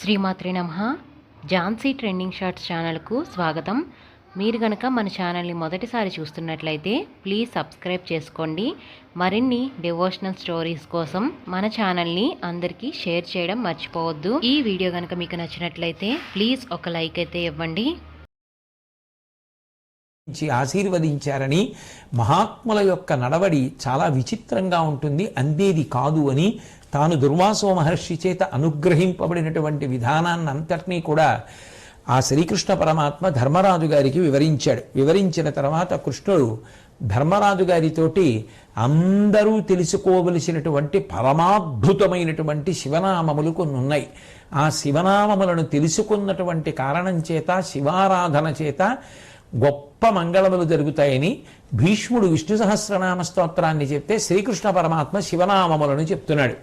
శ్రీమాత్రి నమ. Jhansi trending shorts ఛానల్కు స్వాగతం. మీరు గనక మన ఛానల్ని మొదటిసారి చూస్తున్నట్లయితే ప్లీజ్ సబ్స్క్రైబ్ చేసుకోండి. మరిన్ని డివోషనల్ స్టోరీస్ కోసం మన ఛానల్ని అందరికీ షేర్ చేయడం మర్చిపోవద్దు. ఈ వీడియో కనుక మీకు నచ్చినట్లయితే ప్లీజ్ ఒక లైక్ అయితే ఇవ్వండి. ఆశీర్వదించారని మహాత్ముల యొక్క నడవడి చాలా విచిత్రంగా ఉంటుంది. అందేది కాదు అని తాను దుర్వాసో మహర్షి చేత అనుగ్రహింపబడినటువంటి విధానాన్ని అంతటినీ కూడా ఆ శ్రీకృష్ణ పరమాత్మ ధర్మరాజు గారికి వివరించాడు. వివరించిన తర్వాత కృష్ణుడు ధర్మరాజు గారితోటి అందరూ తెలుసుకోవలసినటువంటి పరమాద్భుతమైనటువంటి శివనామములు కొన్ని ఉన్నాయి ఆ శివనామములను తెలుసుకున్నటువంటి కారణం చేత శివారాధన చేత గొప్ప మంగళములు జరుగుతాయని భీష్ముడు విష్ణు సహస్రనామ స్తోత్రాన్ని చెప్తే శ్రీకృష్ణ పరమాత్మ శివనామములను చెప్తున్నాడు.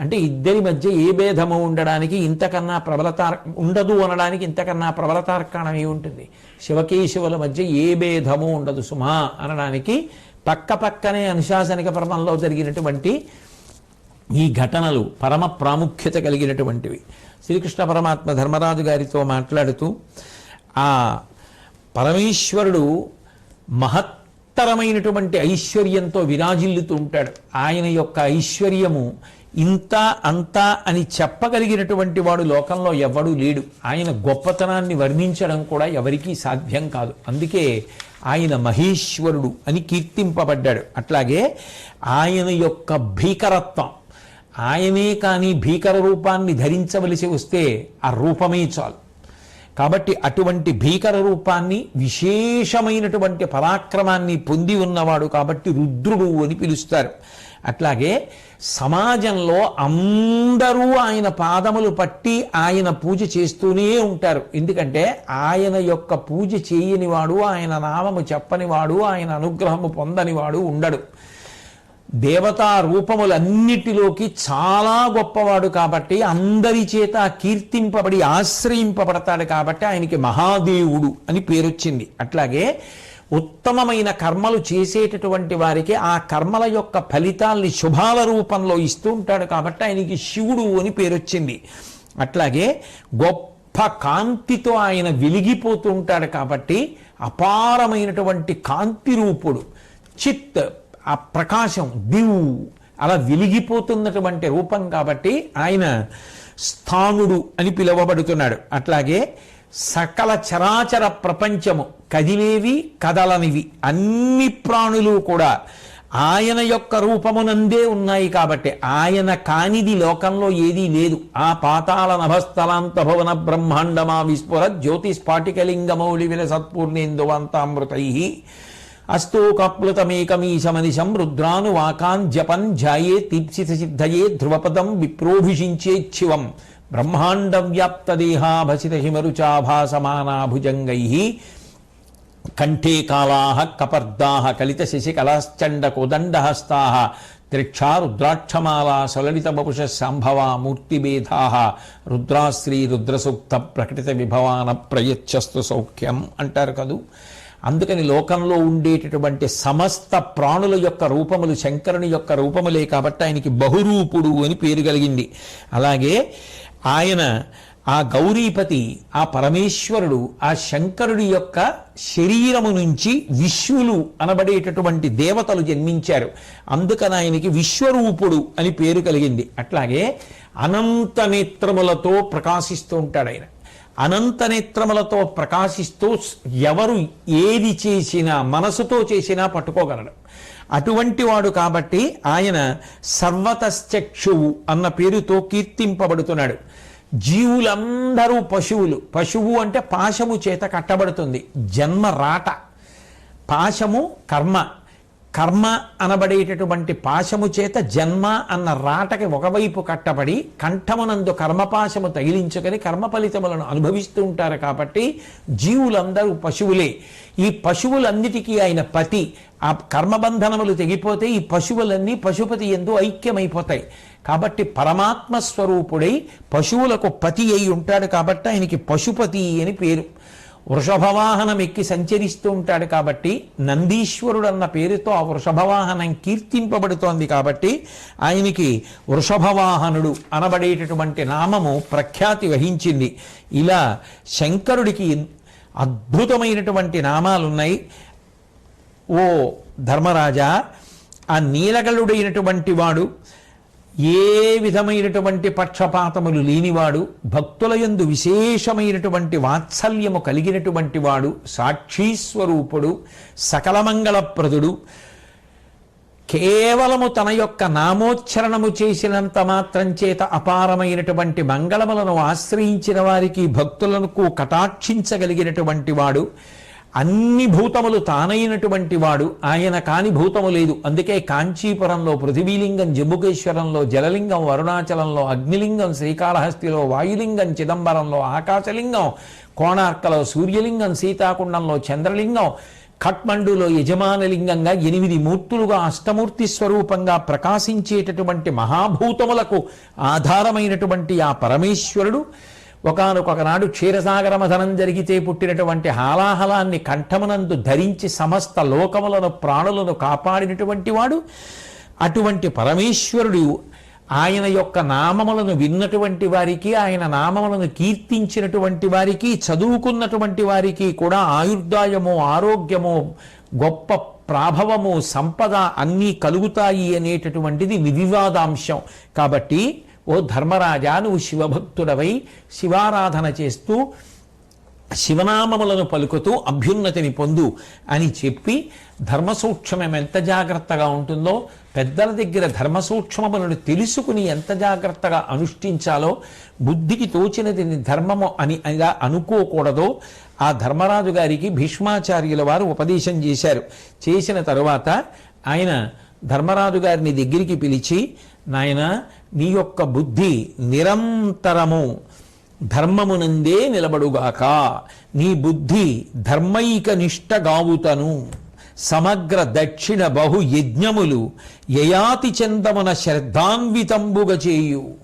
అంటే ఇద్దరి మధ్య ఏ భేదము ఉండడానికి ఇంతకన్నా ప్రబలతార్ ఉండదు అనడానికి ఇంతకన్నా ప్రబలతార్కాణం ఉంటుంది? శివకేశవుల మధ్య ఏ భేదము ఉండదు సుమా అనడానికి పక్క పక్కనే అనుశాసనిక పర్వంలో జరిగినటువంటి ఈ ఘటనలు పరమ ప్రాముఖ్యత కలిగినటువంటివి. శ్రీకృష్ణ పరమాత్మ ధర్మరాజు గారితో మాట్లాడుతూ ఆ పరమేశ్వరుడు మహత్తరమైనటువంటి ఐశ్వర్యంతో విరాజిల్లుతూ ఉంటాడు. ఆయన యొక్క ఐశ్వర్యము ఇంత అంత అని చెప్పగలిగినటువంటి వాడు లోకంలో ఎవడూ లేడు. ఆయన గొప్పతనాన్ని వర్ణించడం కూడా ఎవరికీ సాధ్యం కాదు. అందుకే ఆయన మహేశ్వరుడు అని కీర్తింపబడ్డాడు. అట్లాగే ఆయన యొక్క భీకరత్వం ఆయనే కానీ భీకర రూపాన్ని ధరించవలసి వస్తే ఆ రూపమే చాలు. కాబట్టి అటువంటి భీకర రూపాన్ని విశేషమైనటువంటి పరాక్రమాన్ని పొంది ఉన్నవాడు కాబట్టి రుద్రుడు అని పిలుస్తారు. అట్లాగే సమాజంలో అందరూ ఆయన పాదములు పట్టి ఆయన పూజ చేస్తూనే ఉంటారు. ఎందుకంటే ఆయన యొక్క పూజ చేయనివాడు ఆయన నామము చెప్పనివాడు ఆయన అనుగ్రహము పొందనివాడు ఉండడు. దేవతా రూపములన్నిటిలోకి చాలా గొప్పవాడు కాబట్టి అందరి చేత కీర్తింపబడి ఆశ్రయింపబడతాడు కాబట్టి ఆయనకి మహాదేవుడు అని పేరొచ్చింది. అట్లాగే ఉత్తమమైన కర్మలు చేసేటటువంటి వారికి ఆ కర్మల యొక్క ఫలితాల్ని శుభాల రూపంలో ఇస్తూ ఉంటాడు కాబట్టి ఆయనకి శివుడు అని పేరొచ్చింది. అట్లాగే గొప్ప కాంతితో ఆయన వెలిగిపోతూ ఉంటాడు కాబట్టి అపారమైనటువంటి కాంతి రూపుడు. చిత్ ఆ ప్రకాశం దివు అలా వెలిగిపోతున్నటువంటి రూపం కాబట్టి ఆయన స్థానుడు అని పిలువబడుతున్నాడు. అట్లాగే సకల చరాచర ప్రపంచము కదిలేవి కదలనివి అన్ని ప్రాణులు కూడా ఆయన యొక్క రూపమునందే ఉన్నాయి కాబట్టి ఆయన కానిది లోకంలో ఏదీ లేదు. ఆ పాతాళ నభస్థలాంత భవన బ్రహ్మాండమా విస్ఫుర జ్యోతిస్ఫాటికలింగమౌళి విలసత్పూర్ణేందువంతామృతై అస్తోకప్లుతమేకమీశమనిశం రుద్రాను వాకాన్ జపన్ ధ్యాయే తీప్సిత సిద్ధయే ధ్రువపదం విప్రోభిషించేచ్ఛివం బ్రహ్మాండ వ్యాప్త దేహాభసిత హిమరుచాభాసమానా భుజంగై కంఠే కాళా కపర్దా కలిత శశికలాశ్చండ కోదండహస్తా త్రిక్షా రుద్రాక్షమాలా సలలిత బపుష సంభవా మూర్తిభేదా రుద్రాశ్రీ రుద్రసూక్త ప్రకటిత విభవాన ప్రయచ్చస్తు సౌఖ్యం అంటారు కదూ. అందుకని లోకంలో ఉండేటటువంటి సమస్త ప్రాణుల యొక్క రూపములు శంకరుని యొక్క రూపములే కాబట్టి ఆయనకి బహురూపుడు అని పేరు కలిగింది. అలాగే ఆయన ఆ గౌరీపతి ఆ పరమేశ్వరుడు ఆ శంకరుడి యొక్క శరీరము నుంచి విశ్వలు అనబడేటటువంటి దేవతలు జన్మించారు. అందుకని ఆయనకి విశ్వరూపుడు అని పేరు కలిగింది. అట్లాగే అనంత నేత్రములతో ప్రకాశిస్తూ ఉంటాడు ఆయన. అనంత నేత్రములతో ప్రకాశిస్తూ ఎవరు ఏది చేసినా మనసుతో చేసినా పట్టుకోగలడు. అటువంటి వాడు కాబట్టి ఆయన సర్వతశ్చక్షువు అన్న పేరుతో కీర్తింపబడుతున్నాడు. జీవులందరూ పశువులు. పశువు అంటే పాశము చేత కట్టబడుతుంది. జన్మ రాట. పాశము కర్మ. కర్మ అనబడేటటువంటి పాశము చేత జన్మ అన్న రాటకి ఒకవైపు కట్టబడి కంఠమునందు కర్మపాశము తగిలించుకొని కర్మ ఫలితములను అనుభవిస్తూ ఉంటారు కాబట్టి జీవులందరూ పశువులే. ఈ పశువులన్నిటికీ ఆయన పతి ఆ కర్మబంధనములు తెగిపోతే ఈ పశువులన్నీ పశుపతి ఎందు ఐక్యమైపోతాయి. కాబట్టి పరమాత్మ స్వరూపుడై పశువులకు పతి అయి ఉంటాడు కాబట్టి ఆయనకి పశుపతి అని పేరు. వృషభవాహనం ఎక్కి సంచరిస్తూ ఉంటాడు కాబట్టి నందీశ్వరుడు అన్న పేరుతో ఆ వృషభవాహనం కీర్తింపబడుతోంది కాబట్టి ఆయనకి వృషభవాహనుడు అనబడేటటువంటి నామము ప్రఖ్యాతి వహించింది. ఇలా శంకరుడికి అద్భుతమైనటువంటి నామాలున్నాయి. ఓ ధర్మరాజా ఆ నీలగలుడైనటువంటి వాడు ఏ విధమైనటువంటి పక్షపాతములు లేనివాడు భక్తుల యందు విశేషమైనటువంటి వాత్సల్యము కలిగినటువంటి వాడు సాక్షీస్వరూపుడు సకలమంగళప్రదుడు కేవలము తన యొక్క నామోచ్చరణము చేసినంత మాత్రం చేత అపారమైనటువంటి మంగళములను ఆశ్రయించిన వారికి భక్తులకు కటాక్షించగలిగినటువంటి వాడు అన్ని భూతములు తానైనటువంటి వాడు ఆయన కాని భూతము లేదు. అందుకే కాంచీపురంలో పృథివీలింగం జంబుకేశ్వరంలో జలలింగం అరుణాచలంలో అగ్నిలింగం శ్రీకాళహస్తిలో వాయులింగం చిదంబరంలో ఆకాశలింగం కోణార్కలో సూర్యలింగం సీతాకుండంలో చంద్రలింగం ఖట్మండులో యజమానలింగంగా ఎనిమిది మూర్తులుగా అష్టమూర్తి స్వరూపంగా ప్రకాశించేటటువంటి మహాభూతములకు ఆధారమైనటువంటి ఆ పరమేశ్వరుడు ఒకనొక నాడు క్షీరసాగర మథనం జరిగితే పుట్టినటువంటి హాలాహలాన్ని కంఠమునందు ధరించి సమస్త లోకములను ప్రాణులను కాపాడినటువంటి వాడు అటువంటి పరమేశ్వరుడు. ఆయన యొక్క నామములను విన్నటువంటి వారికి ఆయన నామములను కీర్తించినటువంటి వారికి చదువుకున్నటువంటి వారికి కూడా ఆయుర్దాయము ఆరోగ్యము గొప్ప ప్రాభవము సంపద అన్నీ కలుగుతాయి అనేటటువంటిది వివివాదాంశం కాబట్టి ఓ ధర్మరాజా నువ్వు శివభక్తుడవై శివారాధన చేస్తూ శివనామములను పలుకుతూ అభ్యున్నతిని పొందు అని చెప్పి ధర్మసూక్ష్మం ఎంత జాగ్రత్తగా ఉంటుందో పెద్దల దగ్గర ధర్మసూక్ష్మములను తెలుసుకుని ఎంత జాగ్రత్తగా అనుష్ఠించాలో బుద్ధికి తోచినది ధర్మము అని ఇలా అనుకోకూడదో ఆ ధర్మరాజు గారికి భీష్మాచార్యుల వారు ఉపదేశం చేశారు. చేసిన తరువాత ఆయన ధర్మరాజు గారిని దగ్గరికి పిలిచి నాయన నీ యొక్క బుద్ధి నిరంతరము ధర్మమునందే నిలబడుగాక. నీ బుద్ధి ధర్మైక నిష్టగావుతను సమగ్ర దక్షిణ బహు యజ్ఞములు యయాతి చందమున శ్రద్ధాన్వితంబుగ చేయు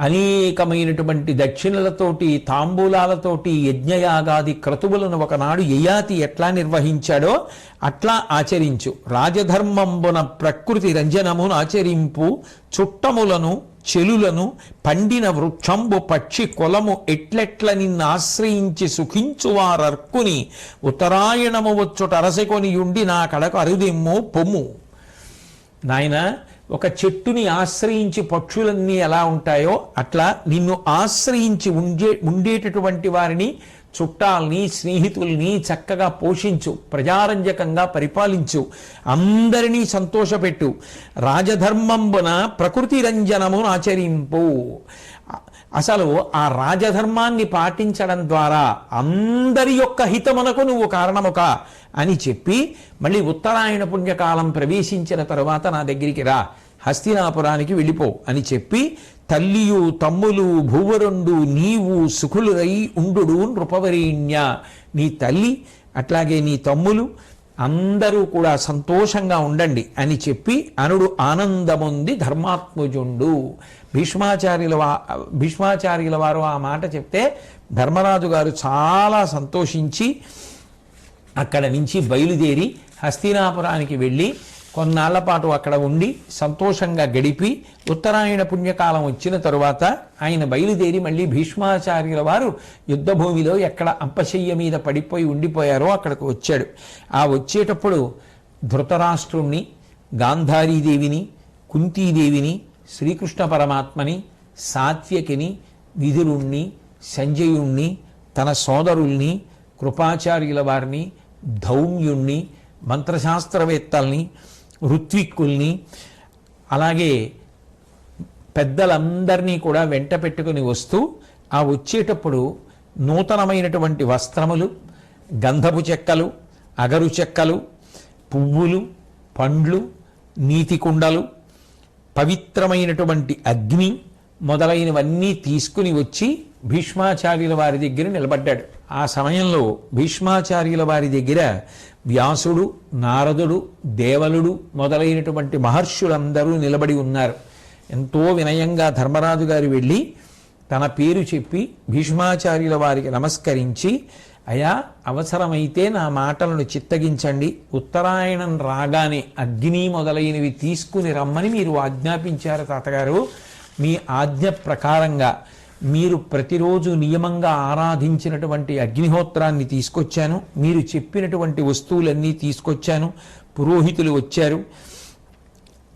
అనేకమైనటువంటి దక్షిణలతోటి తాంబూలాలతోటి యజ్ఞయాగాది క్రతువులను ఒకనాడు యయాతి ఎట్లా నిర్వహించాడో అట్లా ఆచరించు. రాజధర్మంబున ప్రకృతి రంజనమును ఆచరింపు చుట్టములను చెలులను పండిన వృక్షంబు పక్షి కొలము ఎట్లెట్ల నిన్ను ఆశ్రయించి సుఖించువారర్కుని ఉత్తరాయణము వచ్చుట అరసకొనియుండి నా కడకు అరుదిమ్ము పొమ్ము. నాయన ఒక చెట్టుని ఆశ్రయించి పక్షులన్నీ ఎలా ఉంటాయో అట్లా నిన్ను ఆశ్రయించి ఉండే ఉండేటటువంటి వారిని చుట్టాల్ని స్నేహితుల్ని చక్కగా పోషించు ప్రజారంజకంగా పరిపాలించు అందరినీ సంతోషపెట్టు. రాజధర్మంబున ప్రకృతి రంజనమును ఆచరింపు. అసలు ఆ రాజధర్మాన్ని పాటించడం ద్వారా అందరి యొక్క హితమునకు నువ్వు కారణముక అని చెప్పి మళ్ళీ ఉత్తరాయణ పుణ్యకాలం ప్రవేశించిన తరువాత నా దగ్గరికి రా. హస్తినాపురానికి వెళ్ళిపో అని చెప్పి తల్లియు తమ్ములు భూవరుండు నీవు సుఖులురై ఉండు నృపవరీణ్య. నీ తల్లి అట్లాగే నీ తమ్ములు అందరూ కూడా సంతోషంగా ఉండండి అని చెప్పి అనుడు ఆనందముంది ధర్మాత్మజుండు. భీష్మాచార్యుల వా భీష్మాచార్యుల వారు ఆ మాట చెప్తే ధర్మరాజు గారు చాలా సంతోషించి అక్కడ నుంచి బయలుదేరి హస్తినాపురానికి వెళ్ళి కొన్నాళ్ళ పాటు అక్కడ ఉండి సంతోషంగా గడిపి ఉత్తరాయణ పుణ్యకాలం వచ్చిన తరువాత ఆయన బయలుదేరి మళ్ళీ భీష్మాచార్యుల వారు యుద్ధభూమిలో ఎక్కడ అంపశయ్య మీద పడిపోయి ఉండిపోయారో అక్కడికి వచ్చాడు. ఆ వచ్చేటప్పుడు ధృతరాష్ట్రుణ్ణి గాంధారీదేవిని కుంతీదేవిని శ్రీకృష్ణ పరమాత్మని సాత్యకిని విధురుణ్ణి సంజయుణ్ణి తన సోదరుల్ని కృపాచార్యుల వారిని ధౌమ్యుణ్ణి మంత్రశాస్త్రవేత్తల్ని ఋత్విక్కుల్ని అలాగే పెద్దలందరినీ కూడా వెంట పెట్టుకుని వస్తూ ఆ వచ్చేటప్పుడు నూతనమైనటువంటి వస్త్రములు గంధపు చెక్కలు అగరు చెక్కలు పువ్వులు పండ్లు నీతి కుండలు పవిత్రమైనటువంటి అగ్ని మొదలైనవన్నీ తీసుకుని వచ్చి భీష్మాచార్యుల వారి దగ్గర నిలబడ్డాడు. ఆ సమయంలో భీష్మాచార్యుల వారి దగ్గర వ్యాసుడు నారదుడు దేవలుడు మొదలైనటువంటి మహర్షులందరూ నిలబడి ఉన్నారు. ఎంతో వినయంగా ధర్మరాజు గారు వెళ్ళి తన పేరు చెప్పి భీష్మాచార్యుల వారికి నమస్కరించి అయా అవసరమైతే నా మాటలను చిత్తగించండి. ఉత్తరాయణం రాగానే అగ్ని మొదలైనవి తీసుకుని రమ్మని మీరు ఆజ్ఞాపించారు తాతగారు. మీ ఆజ్ఞ ప్రకారంగా మీరు ప్రతిరోజు నియమంగా ఆరాధించినటువంటి అగ్నిహోత్రాన్ని తీసుకొచ్చాను. మీరు చెప్పినటువంటి వస్తువులన్నీ తీసుకొచ్చాను. పురోహితులు వచ్చారు.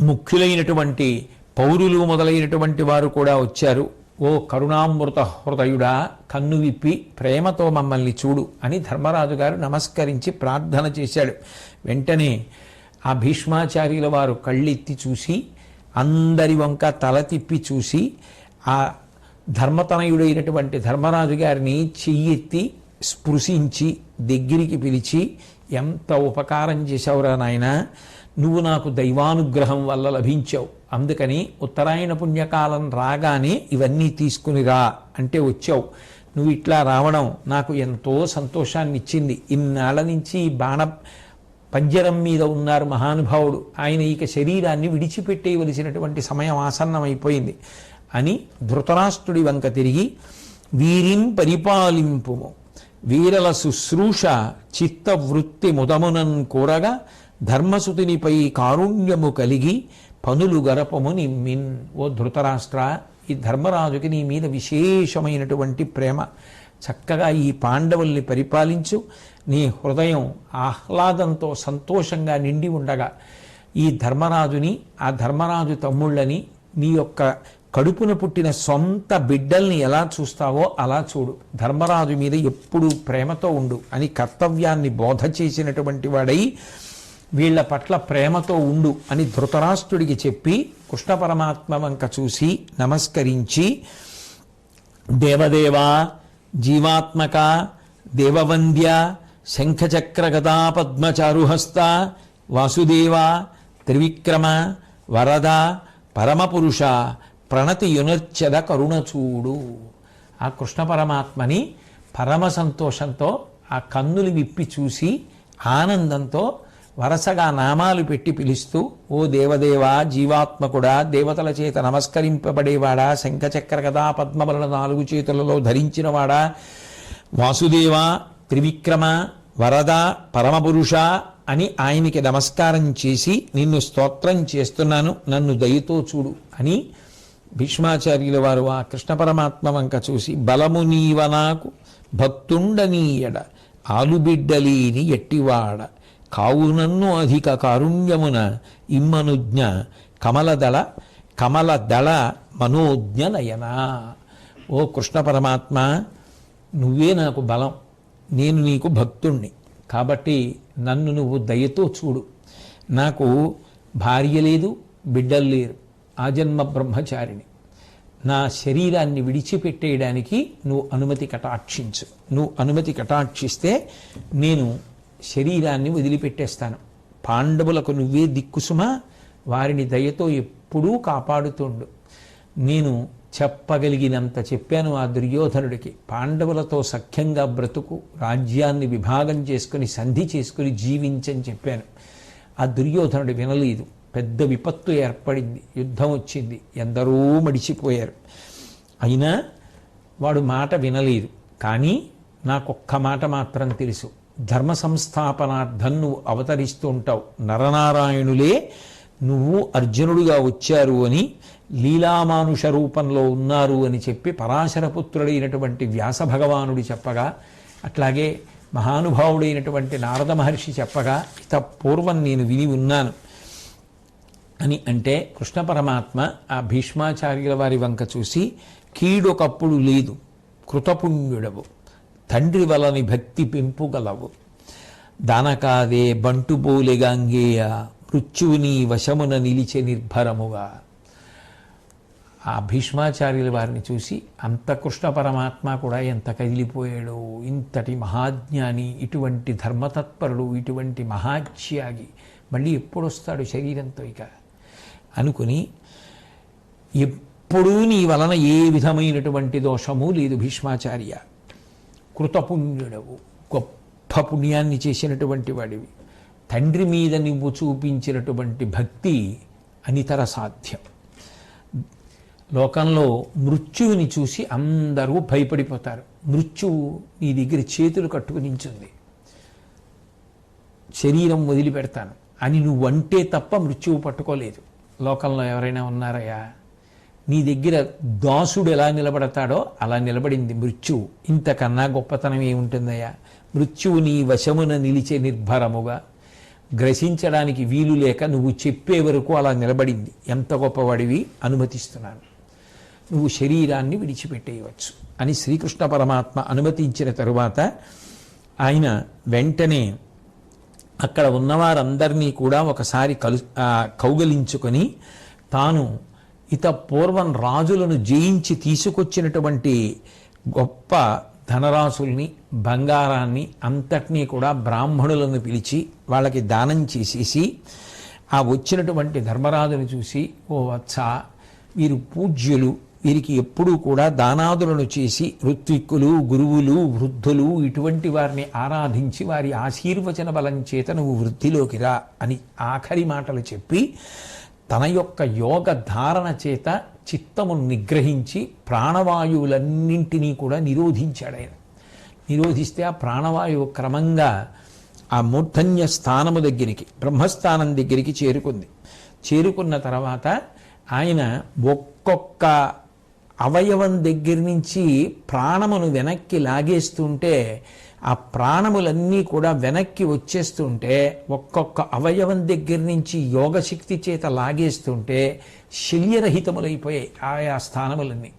ముఖ్యులైనటువంటి పౌరులు మొదలైనటువంటి వారు కూడా వచ్చారు. ఓ కరుణామృత హృదయుడా కన్ను విప్పి ప్రేమతో మమ్మల్ని చూడు అని ధర్మరాజు గారు నమస్కరించి ప్రార్థన చేశాడు. వెంటనే ఆ భీష్మాచార్యుల వారు కళ్ళెత్తి చూసి అందరి వంక తల తిప్పి చూసి ఆ ధర్మతనయుడైనటువంటి ధర్మరాజు గారిని చెయ్యెత్తి స్పృశించి దగ్గరికి పిలిచి ఎంత ఉపకారం చేశావురా నాయనా? నువ్వు నాకు దైవానుగ్రహం వల్ల లభించావు. అందుకని ఉత్తరాయణ పుణ్యకాలం రాగానే ఇవన్నీ తీసుకుని రా అంటే వచ్చావు. నువ్వు ఇట్లా రావడం నాకు ఎంతో సంతోషాన్ని ఇచ్చింది ఇన్నాళ్ళ నుంచి బాణ పంజరం మీద ఉన్నారు మహానుభావుడు. ఆయన ఇక శరీరాన్ని విడిచిపెట్టేయవలసినటువంటి సమయం ఆసన్నమైపోయింది. అని ధృతరాష్ట్రుడి వంక తిరిగి వీరిం పరిపాలింపుము. వీరల శుశ్రూష చిత్తవృత్తి ముదమునన్ కోరగా ధర్మసుతునిపై కారుణ్యము కలిగి పనులు గరపము నిమ్మిన్. ఓ ధృతరాష్ట్ర ఈ ధర్మరాజుకి నీ మీద విశేషమైనటువంటి ప్రేమ. చక్కగా ఈ పాండవుల్ని పరిపాలించు. నీ హృదయం ఆహ్లాదంతో సంతోషంగా నిండి ఉండగా ఈ ధర్మరాజుని ఆ ధర్మరాజు తమ్ముళ్ళని నీ యొక్క కడుపున పుట్టిన సొంత బిడ్డల్ని ఎలా చూస్తావో అలా చూడు. ధర్మరాజు మీద ఎప్పుడూ ప్రేమతో ఉండు అని కర్తవ్యాన్ని బోధ చేసినటువంటి వాడై వీళ్ళ పట్ల ప్రేమతో ఉండు అని ధృతరాష్ట్రుడికి చెప్పి కృష్ణ పరమాత్మ వంక చూసి నమస్కరించి దేవదేవ జీవాత్మక దేవవంద్య శంఖచక్ర గదా పద్మచారుహస్త వాసుదేవ త్రివిక్రమ వరద పరమపురుష ప్రణతి యునర్చద కరుణచూడు ఆ కృష్ణ పరమాత్మని పరమ సంతోషంతో ఆ కన్నులు విప్పి చూసి ఆనందంతో వరసగా నామాలు పెట్టి పిలుస్తూ ఓ దేవదేవా జీవాత్మకుడా దేవతల చేత నమస్కరింపబడేవాడా? శంఖచక్ర కదా పద్మబల నాలుగు చేతులలో ధరించినవాడా? వాసుదేవ త్రివిక్రమ వరద పరమపురుష అని ఆయనకి నమస్కారం చేసి నిన్ను స్తోత్రం చేస్తున్నాను నన్ను దయతో చూడు అని భీష్మాచార్యుల వారు ఆ కృష్ణ పరమాత్మ వంక చూసి బలము నీవ నాకు భక్తుండనీయడ ఆలుబిడ్డలీని ఎట్టివాడ కావునన్ను అధిక కారుణ్యమున ఇమ్మనుజ్ఞ కమలదళ కమలదళ మనోజ్ఞ నయనా. ఓ కృష్ణ పరమాత్మ నువ్వే నాకు బలం నేను నీకు భక్తుణ్ణి కాబట్టి నన్ను నువ్వు దయతో చూడు. నాకు భార్య లేదు బిడ్డలు లేరు. ఆజన్మ బ్రహ్మచారిణి. నా శరీరాన్ని విడిచిపెట్టేయడానికి నువ్వు అనుమతి కటాక్షించు. నువ్వు అనుమతి కటాక్షిస్తే నేను శరీరాన్ని వదిలిపెట్టేస్తాను. పాండవులకు నువ్వే దిక్కుసుమా వారిని దయతో ఎప్పుడూ కాపాడుతుండు. నేను చెప్పగలిగినంత చెప్పాను ఆ దుర్యోధనుడికి. పాండవులతో సఖ్యంగా బ్రతుకు రాజ్యాన్ని విభాగం చేసుకుని సంధి చేసుకుని జీవించని చెప్పాను. ఆ దుర్యోధనుడు వినలేదు పెద్ద విపత్తు ఏర్పడింది. యుద్ధం వచ్చింది. ఎందరో మడిచిపోయారు. అయినా వాడు మాట వినలేదు. కానీ నాకొక్క మాట మాత్రం తెలుసు. ధర్మ సంస్థాపనార్థం నువ్వు అవతరిస్తూ ఉంటావు. నరనారాయణులే నువ్వు అర్జునుడుగా వచ్చారు అని లీలామానుష రూపంలో ఉన్నారు అని చెప్పి పరాశరపుత్రుడైనటువంటి వ్యాస భగవానుడు చెప్పగా అట్లాగే మహానుభావుడైనటువంటి నారద మహర్షి చెప్పగా ఇత పూర్వం నేను విని ఉన్నాను. అని అంటే కృష్ణ పరమాత్మ ఆ భీష్మాచార్యుల వారి వంక చూసి కీడొకప్పుడు లేదు కృతపుణ్యుడవు తండ్రి వలని భక్తి పెంపుగలవు దానకాదే బంటుబోలెగాంగేయ మృత్యువుని వశమున నిలిచే నిర్భరముగా. ఆ భీష్మాచార్యుల వారిని చూసి అంత కృష్ణ పరమాత్మ కూడా ఎంత కదిలిపోయాడో ఇంతటి మహాజ్ఞాని ఇటువంటి ధర్మతత్పరుడు ఇటువంటి మహాత్యాగి మళ్ళీ ఎప్పుడొస్తాడు శరీరంతో ఇక? అనుకుని ఎప్పుడూ నీ వలన ఏ విధమైనటువంటి దోషము లేదు భీష్మాచార్య. కృతపుణ్యుడవు. గొప్ప పుణ్యాన్ని చేసినటువంటి వాడివి. తండ్రి మీద నువ్వు చూపించినటువంటి భక్తి అనితర సాధ్యం. లోకంలో మృత్యువుని చూసి అందరూ భయపడిపోతారు. మృత్యువు నీ దగ్గర చేతులు కట్టుకునించుంది శరీరం వదిలిపెడతాను. అని నువ్వంటే తప్ప మృత్యువు పట్టుకోలేదు. లోకంలో ఎవరైనా ఉన్నారయ్యా? నీ దగ్గర దాసుడు ఎలా నిలబడతాడో అలా నిలబడింది మృత్యువు ఇంతకన్నా గొప్పతనం ఏముంటుందయ్యా? మృత్యువు నీ వశమున నిలిచే నిర్భరముగా. గ్రసించడానికి వీలు లేక నువ్వు చెప్పే వరకు అలా నిలబడింది. ఎంత గొప్పవాడివి? అనుమతిస్తున్నాను. నువ్వు శరీరాన్ని విడిచిపెట్టేయవచ్చు. అని శ్రీకృష్ణ పరమాత్మ అనుమతించిన తరువాత ఆయన వెంటనే అక్కడ ఉన్నవారందరినీ కూడా ఒకసారి కలు కౌగలించుకొని తాను ఇత పూర్వం రాజులను జయించి తీసుకొచ్చినటువంటి గొప్ప ధనరాశుల్ని బంగారాన్ని అంతటినీ కూడా బ్రాహ్మణులను పిలిచి వాళ్ళకి దానం చేసేసి ఆ వచ్చినటువంటి ధర్మరాజును చూసి ఓ వత్స వీరు పూజ్యులు వీరికి ఎప్పుడూ కూడా దానాదులను చేసి ఋత్విక్కులు గురువులు వృద్ధులు ఇటువంటి వారిని ఆరాధించి వారి ఆశీర్వచన బలం చేత నువ్వు వృద్ధిలోకి రా అని ఆఖరి మాటలు చెప్పి తన యొక్క యోగ ధారణ చేత చిత్తమును నిగ్రహించి ప్రాణవాయువులన్నింటినీ కూడా నిరోధించాడు ఆయన. నిరోధిస్తే ఆ ప్రాణవాయువు క్రమంగా ఆ మూర్ధన్య స్థానము దగ్గరికి బ్రహ్మస్థానం దగ్గరికి చేరుకుంది. చేరుకున్న తర్వాత ఆయన ఒక్కొక్క అవయవం దగ్గర నుంచి ప్రాణమును వెనక్కి లాగేస్తుంటే ఆ ప్రాణములన్నీ కూడా వెనక్కి వచ్చేస్తుంటే ఒక్కొక్క అవయవం దగ్గర నుంచి యోగశక్తి చేత లాగేస్తుంటే శల్యరహితములైపోయాయి ఆయా స్థానములన్నీ.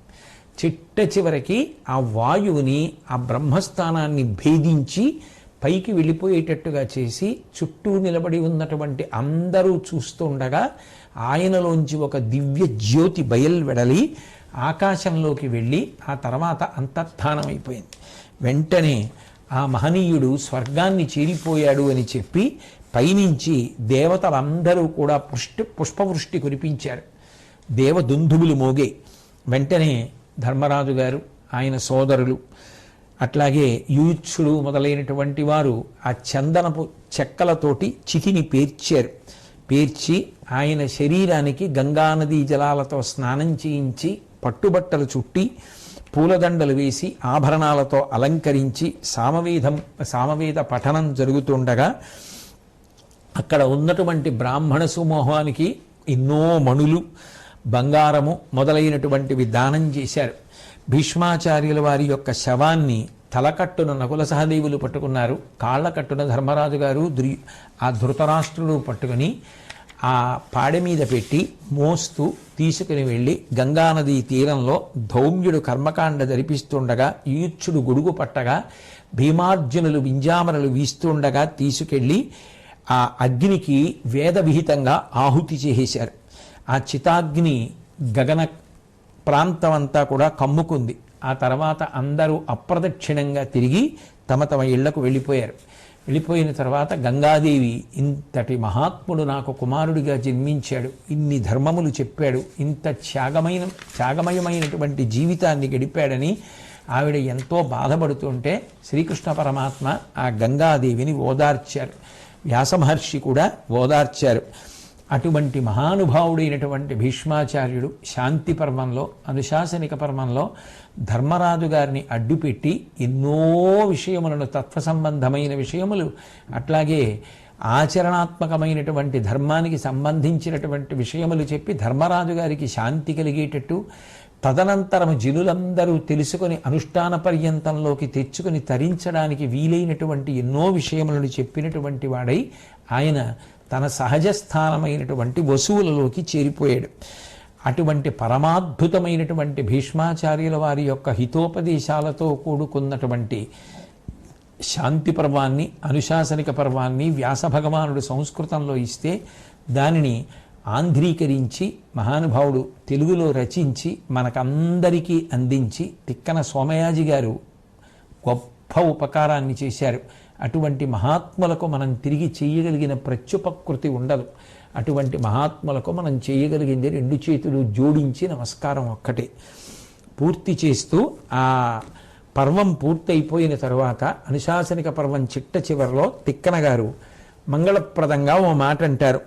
చిట్ట చివరికి ఆ వాయువుని ఆ బ్రహ్మస్థానాన్ని భేదించి పైకి వెళ్ళిపోయేటట్టుగా చేసి చుట్టూ నిలబడి ఉన్నటువంటి అందరూ చూస్తుండగా ఆయనలోంచి ఒక దివ్య జ్యోతి బయల్వెడలి ఆకాశంలోకి వెళ్ళి ఆ తర్వాత అంతర్ధానమైపోయింది వెంటనే ఆ మహనీయుడు స్వర్గాన్ని చేరిపోయాడు అని చెప్పి పైనుంచి దేవతలందరూ కూడా పుష్టి పుష్పవృష్టి కురిపించారు. దేవదుందుబులు మోగే. వెంటనే ధర్మరాజు గారు ఆయన సోదరులు అట్లాగే యూచ్చుడు మొదలైనటువంటి వారు ఆ చందనపు చెక్కలతోటి చితిని పేర్చారు. పేర్చి ఆయన శరీరానికి గంగానదీ జలాలతో స్నానం చేయించి పట్టుబట్టలు చుట్టి పూలదండలు వేసి ఆభరణాలతో అలంకరించి సామవేదం సామవేద పఠనం జరుగుతుండగా అక్కడ ఉన్నటువంటి బ్రాహ్మణ సమూహానికి ఎన్నో మణులు బంగారము మొదలైనటువంటివి దానం చేశారు. భీష్మాచార్యుల వారి యొక్క శవాన్ని తలకట్టున నకుల సహదేవులు పట్టుకున్నారు. కాళ్ళకట్టున ధర్మరాజు గారు దుర్యు ఆ ధృతరాష్ట్రుడు పట్టుకుని ఆ పాడె మీద పెట్టి మోస్తూ తీసుకుని వెళ్ళి గంగానదీ తీరంలో ధౌమ్యుడు కర్మకాండ జరిపిస్తుండగా ఈర్చుడు గొడుగు పట్టగా భీమార్జునులు వింజామరలు వీస్తుండగా తీసుకెళ్ళి ఆ అగ్నికి వేదవిహితంగా ఆహుతి చేసేశారు. ఆ చితాగ్ని గగన ప్రాంతం అంతా కూడా కమ్ముకుంది. ఆ తర్వాత అందరూ అప్రదక్షిణంగా తిరిగి తమ తమ ఇళ్ళకు వెళ్ళిపోయారు. వెళ్ళిపోయిన తర్వాత గంగాదేవి ఇంతటి మహాత్ముడు నాకు కుమారుడిగా జన్మించాడు. ఇన్ని ధర్మములు చెప్పాడు. ఇంత త్యాగమైన త్యాగమయమైనటువంటి జీవితాన్ని గడిపాడని ఆవిడ ఎంతో బాధపడుతుంటే శ్రీకృష్ణ పరమాత్మ ఆ గంగాదేవిని ఓదార్చారు. వ్యాసమహర్షి కూడా ఓదార్చారు. అటువంటి మహానుభావుడైనటువంటి భీష్మాచార్యుడు శాంతి పర్వంలో అనుశాసనిక పర్వంలో ధర్మరాజు గారిని అడ్డుపెట్టి ఎన్నో విషయములను తత్వ సంబంధమైన విషయములు అట్లాగే ఆచరణాత్మకమైనటువంటి ధర్మానికి సంబంధించినటువంటి విషయములు చెప్పి ధర్మరాజు గారికి శాంతి కలిగేటట్టు తదనంతరం జనులందరూ తెలుసుకొని అనుష్ఠాన పర్యంతంలోకి తెచ్చుకొని తరించడానికి వీలైనటువంటి ఎన్నో విషయములను చెప్పినటువంటి వాడై ఆయన తన సహజ స్థానమైనటువంటి వసువులలోకి చేరిపోయాడు. అటువంటి పరమాద్భుతమైనటువంటి భీష్మాచార్యుల వారి యొక్క హితోపదేశాలతో కూడుకున్నటువంటి శాంతి పర్వాన్ని అనుశాసనిక పర్వాన్ని వ్యాస భగవానుడు సంస్కృతంలో ఇస్తే దానిని ఆంధ్రీకరించి మహానుభావుడు తెలుగులో రచించి మనకందరికీ అందించి తిక్కన సోమయాజి గారు గొప్ప ఉపకారాన్ని చేశారు. అటువంటి మహాత్ములకు మనం తిరిగి చేయగలిగిన ప్రత్యుపకృతి ఉండదు. అటువంటి మహాత్ములకు మనం చేయగలిగింది రెండు చేతులు జోడించి నమస్కారం ఒక్కటే. పూర్తి చేస్తూ ఆ పర్వం పూర్తయిపోయిన తర్వాత అనుశాసనిక పర్వం చిట్ట చివరిలో తిక్కన గారు మంగళప్రదంగా ఓ మాట అంటారు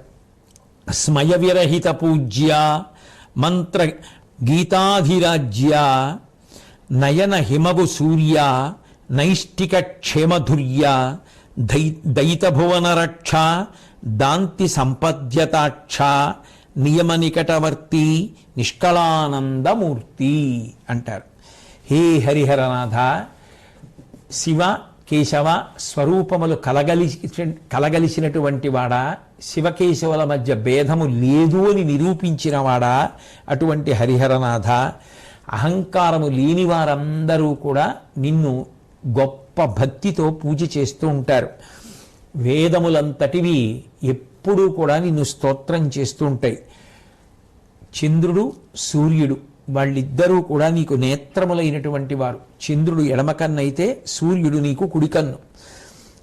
స్మయ విరహిత పూజ్య మంత్ర గీతాధిరాజ్య నయన హిమవు సూర్య నైష్టిక క్షేమధుర్య దై దయితభువన దాంతి సంపద్యతాక్ష నియమ నికటవర్తి నిష్కళానందమూర్తి అంటారు. హే హరిహరనాథ శివ కేశవ స్వరూపములు కలగలి కలగలిసినటువంటి వాడా శివకేశవుల మధ్య భేదము లేదు అని నిరూపించినవాడా అటువంటి హరిహరనాథ. అహంకారము లేని వారందరూ కూడా నిన్ను గొప్ప భక్తితో పూజ చేస్తూ ఉంటారు. వేదములంతటివి ఎప్పుడూ కూడా నిన్ను స్తోత్రం చేస్తూ ఉంటాయి. చంద్రుడు సూర్యుడు వాళ్ళిద్దరూ కూడా నీకు నేత్రములైనటువంటి వారు. చంద్రుడు ఎడమ కన్నైతే సూర్యుడు నీకు కుడికన్ను.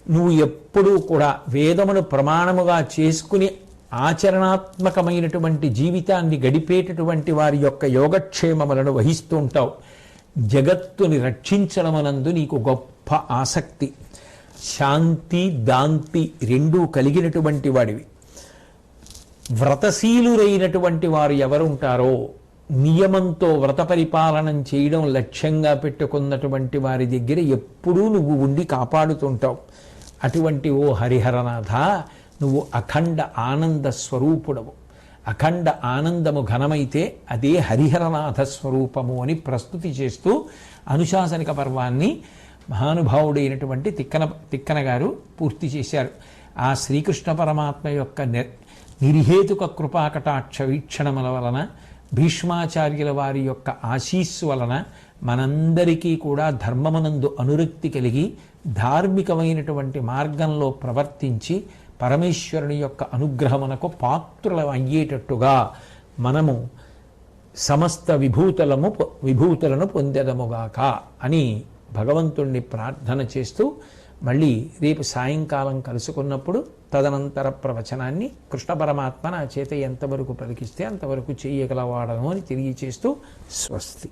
నువ్వు ఎప్పుడూ కూడా వేదమును ప్రమాణముగా చేసుకుని ఆచరణాత్మకమైనటువంటి జీవితాన్ని గడిపేటటువంటి వారి యొక్క యోగక్షేమములను వహిస్తూ ఉంటావు. జగత్తుని రక్షించడమనందు నీకు గొప్ప ఆసక్తి. శాంతి దాంతి రెండూ కలిగినటువంటి వాడివి. వ్రతశీలురైనటువంటి వారు ఎవరుంటారో నియమంతో వ్రత పరిపాలనం చేయడం లక్ష్యంగా పెట్టుకున్నటువంటి వారి దగ్గర ఎప్పుడూ నువ్వు ఉండి కాపాడుతుంటావు. అటువంటి ఓ హరిహరనాథ నువ్వు అఖండ ఆనంద స్వరూపుడవు. అఖండ ఆనందము ఘనమైతే అదే హరిహరనాథ స్వరూపము అని ప్రస్తుతి చేస్తూ అనుశాసనిక పర్వాన్ని మహానుభావుడైనటువంటి తిక్కన తిక్కన గారు పూర్తి చేశారు. ఆ శ్రీకృష్ణ పరమాత్మ యొక్క నిర్హేతుక కృపాకటాక్ష వీక్షణముల వలన భీష్మాచార్యుల వారి యొక్క ఆశీస్సు వలన మనందరికీ కూడా ధర్మమునందు అనురక్తి కలిగి ధార్మికమైనటువంటి మార్గంలో ప్రవర్తించి పరమేశ్వరుని యొక్క అనుగ్రహమునకు పాత్రుల అయ్యేటట్టుగా మనము సమస్త విభూతులము విభూతులను పొందెదముగాక అని భగవంతుణ్ణి ప్రార్థన చేస్తూ మళ్ళీ రేపు సాయంకాలం కలుసుకున్నప్పుడు తదనంతర ప్రవచనాన్ని కృష్ణ పరమాత్మ నా చేత ఎంతవరకు పలికిస్తే అంతవరకు చేయగలవాడను అని తెలియచేస్తూ స్వస్తి.